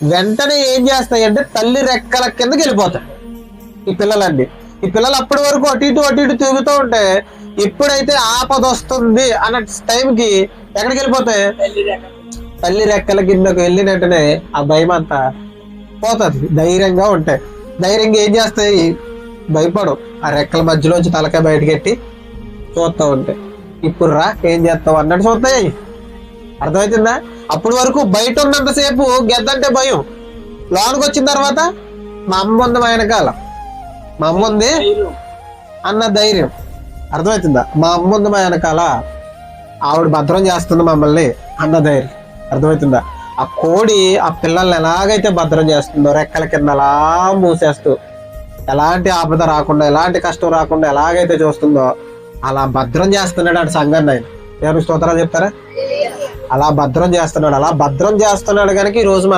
వెంటనే ఏం చేస్తాయి అంటే తల్లి రెక్కల కిందకి వెళ్ళిపోతాయి. ఈ పిల్లలన్నీ. ఈ పిల్లలు అప్పటి వరకు అటు ఇటు అటు ఇటు తిరుగుతూ ఉంటే ఎప్పుడైతే ఆపద వస్తుంది అన్న టైంకి ఎక్కడికి వెళ్ళిపోతాయి? తల్లి రెక్కల కిందకు వెళ్ళిన వెంటనే ఆ భయం అంతా పోతుంది. ధైర్యంగా ఉంటాయి ధైర్యంగా ఏం చేస్తాయి? భయపడు ఆ రెక్కల మధ్యలోంచి తలకాయ బయటకెట్టి చూస్తూ ఉంటాయి ఇప్పుడు రా ఏం చేస్తావు అన్నట్టు చూస్తాయి. అర్థమవుతుందా అప్పటి వరకు బయట ఉన్నంతసేపు గెద్దంటే భయం. లోనికి వచ్చిన తర్వాత మా అమ్మ ఉంది మా వెనకాల. మా అమ్మ ఉంది అన్న ధైర్యం. అర్థమవుతుందా మా అమ్మ ఉంది మా వెనకాల. ఆవిడ భద్రం చేస్తుంది మమ్మల్ని అన్న ధైర్యం. అర్థమవుతుందా ఆ కోడి ఆ పిల్లల్ని ఎలాగైతే భద్రం చేస్తుందో రెక్కల కింద అలా మూసేస్తూ ఎలాంటి ఆపద రాకుండా ఎలాంటి కష్టం రాకుండా ఎలాగైతే చూస్తుందో అలా భద్రం చేస్తున్నాడు ఆడు సంఘం ఆయన ఎవరు స్తోత్రాలు చెప్తారా? అలా భద్రం చేస్తున్నాడు అలా భద్రం చేస్తున్నాడు కనుక ఈ రోజు మనం